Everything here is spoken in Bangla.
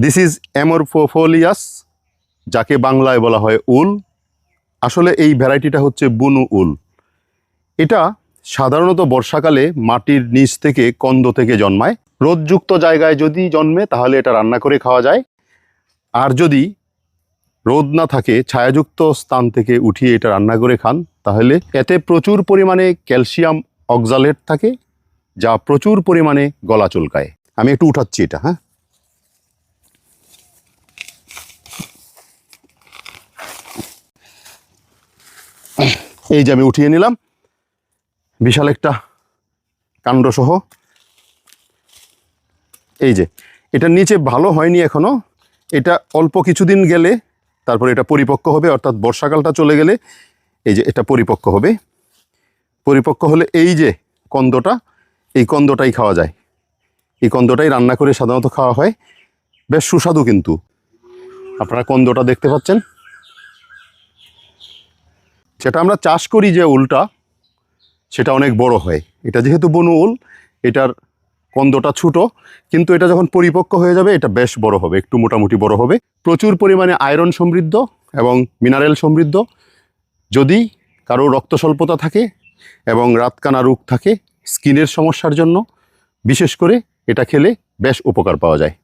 দিস ইজ অ্যামরফোফোলিয়াস যাকে বাংলায় বলা হয় উল। আসলে এই ভ্যারাইটিটা হচ্ছে বুনু উল। এটা সাধারণত বর্ষাকালে মাটির নিচ থেকে কন্দ থেকে জন্মায়। রোদযুক্ত জায়গায় যদি জন্মে, তাহলে এটা রান্না করে খাওয়া যায়। আর যদি রোদ না থাকে, ছায়াযুক্ত স্থান থেকে উঠিয়ে এটা রান্না করে খান, তাহলে এতে প্রচুর পরিমাণে ক্যালসিয়াম অক্সালেট থাকে, যা প্রচুর পরিমাণে গলা চুলকায়। আমি একটু উঠাচ্ছি এটা হ্যাঁ? এই যে আমি উঠিয়ে নিলাম। বিশাল একটা কাণ্ডসহ। এই যে এটার নিচে ভালো হয়নি এখনও। এটা অল্প কিছুদিন গেলে তারপর এটা পরিপক্ক হবে, অর্থাৎ বর্ষাকালটা চলে গেলে এই যে এটা পরিপক্ক হবে। পরিপক্ক হলে এই যে কন্দটা, এই কন্দটাই খাওয়া যায়। এই কন্দটাই রান্না করে সাধারণত খাওয়া হয়। বেশ সুস্বাদু কিন্তু। আপনারা কন্দটা দেখতে পাচ্ছেন। সেটা আমরা চাষ করি যে উলটা, সেটা অনেক বড় হয়। এটা যেহেতু বনু উল, এটার কন্দটা ছোট, কিন্তু এটা যখন পরিপক্ক হয়ে যাবে, এটা বেশ বড় হবে, একটু মোটামুটি বড় হবে। প্রচুর পরিমাণে আয়রন সমৃদ্ধ এবং মিনারেল সমৃদ্ধ। যদি কারও রক্ত স্বল্পতা থাকে এবং রাতকানা রোগ থাকে, স্কিনের সমস্যার জন্য বিশেষ করে এটা খেলে বেশ উপকার পাওয়া যায়।